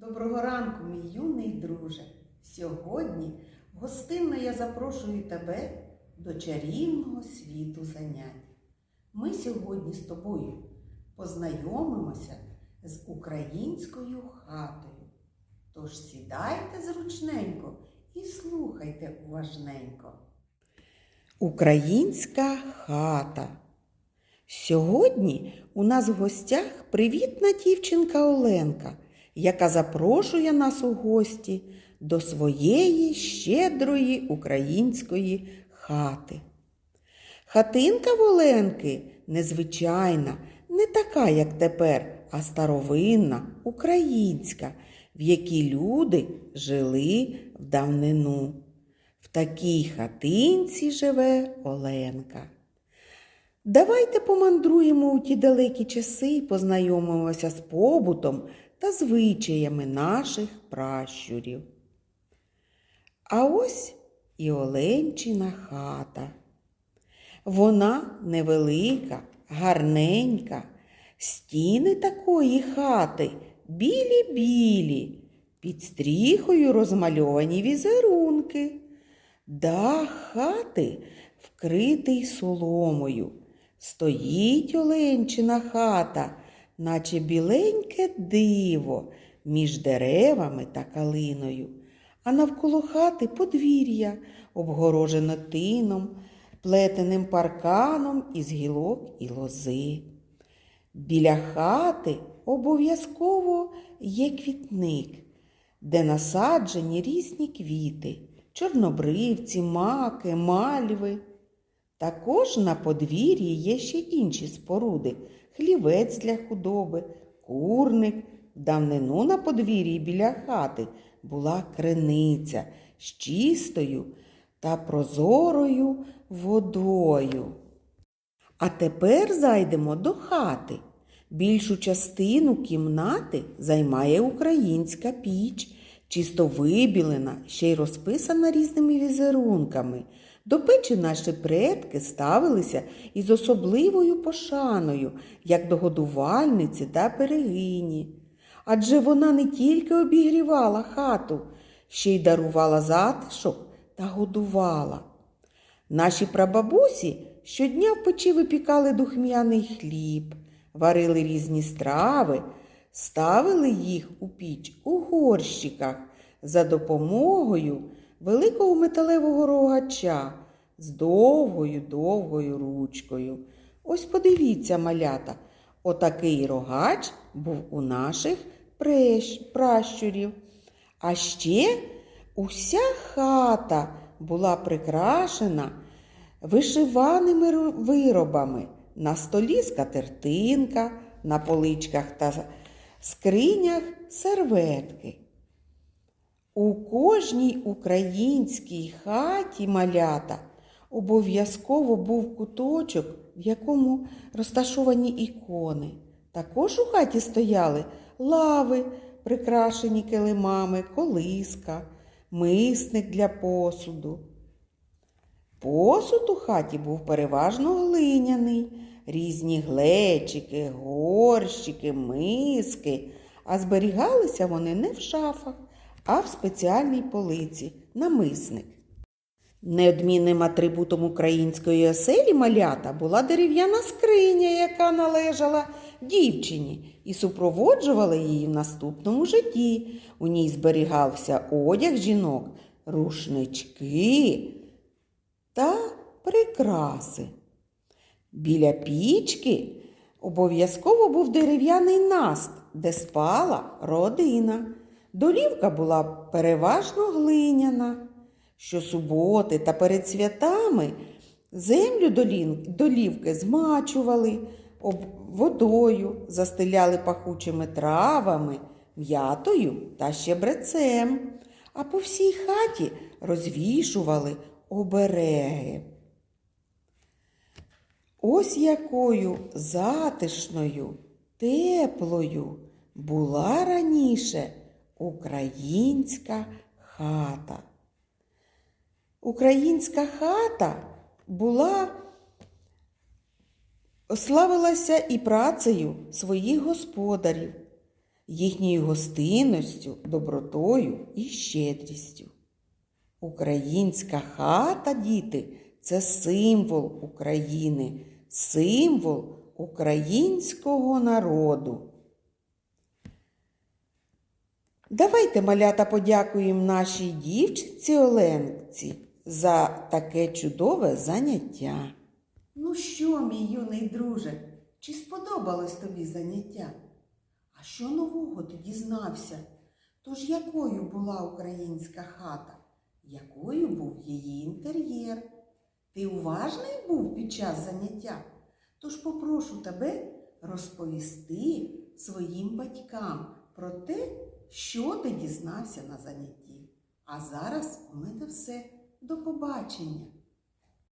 Доброго ранку, мій юний друже. Сьогодні гостинно я запрошую тебе до чарівного світу занять. Ми сьогодні з тобою познайомимося з українською хатою. Тож сідайте зручненько і слухайте уважненько. Українська хата. Сьогодні у нас в гостях привітна дівчинка Оленка, яка запрошує нас у гості до своєї щедрої української хати. Хатинка в Оленки незвичайна, не така, як тепер, а старовинна, українська, в якій люди жили в давнину. В такій хатинці живе Оленка. Давайте помандруємо у ті далекі часи і познайомимося з побутом та звичаями наших пращурів. А ось і Оленчина хата. Вона невелика, гарненька. Стіни такої хати білі-білі, під стріхою розмальовані візерунки. Дах хати вкритий соломою. Стоїть Оленчина хата, наче біленьке диво між деревами та калиною, а навколо хати подвір'я, обгорожене тином, плетеним парканом із гілок і лози. Біля хати обов'язково є квітник, де насаджені різні квіти, чорнобривці, маки, мальви. Також на подвір'ї є ще інші споруди хлівець для худоби, курник. Давнину на подвір'ї біля хати була криниця з чистою та прозорою водою. А тепер зайдемо до хати. Більшу частину кімнати займає українська піч, чисто вибілена, ще й розписана різними візерунками. До печі наші предки ставилися із особливою пошаною, як до годувальниці та берегині. Адже вона не тільки обігрівала хату, ще й дарувала затишок та годувала. Наші прабабусі щодня в печі випікали духмяний хліб, варили різні страви, ставили їх у піч у горщиках за допомогою великого металевого рогача з довгою довгою ручкою. Ось подивіться, малята, отакий рогач був у наших пращурів. А ще уся хата була прикрашена вишиваними виробами. На столі скатертинка, на поличках та скринях серветки. У кожній українській хаті малята обов'язково був куточок, в якому розташовані ікони. Також у хаті стояли лави, прикрашені килимами, колиска, мисник для посуду. Посуд у хаті був переважно глиняний, різні глечики, горщики, миски, а зберігалися вони не в шафах, а в спеціальній полиці намисник. Неодмінним атрибутом української оселі малята була дерев'яна скриня, яка належала дівчині і супроводжувала її в наступному житті. У ній зберігався одяг жінок, рушнички та прикраси. Біля пічки обов'язково був дерев'яний наст, де спала родина. Долівка була переважно глиняна. Щосуботи та перед святами землю долівки змачували водою, застеляли пахучими травами, м'ятою та щебрецем, а по всій хаті розвішували обереги. Ось якою затишною, теплою була раніше українська хата. Українська хата була славилася і працею своїх господарів. їхньою гостинністю, добротою і щедрістю. Українська хата, діти, це символ України, символ українського народу. Давайте, малята, подякуємо нашій дівчинці Оленці за таке чудове заняття. Ну що, мій юний друже, чи сподобалось тобі заняття? А що нового ти дізнався? Тож якою була українська хата? Якою був її інтер'єр? Ти уважний був під час заняття? Тож попрошу тебе розповісти своїм батькам про те, що ти дізнався на занятті. А зараз у мене все. До побачення!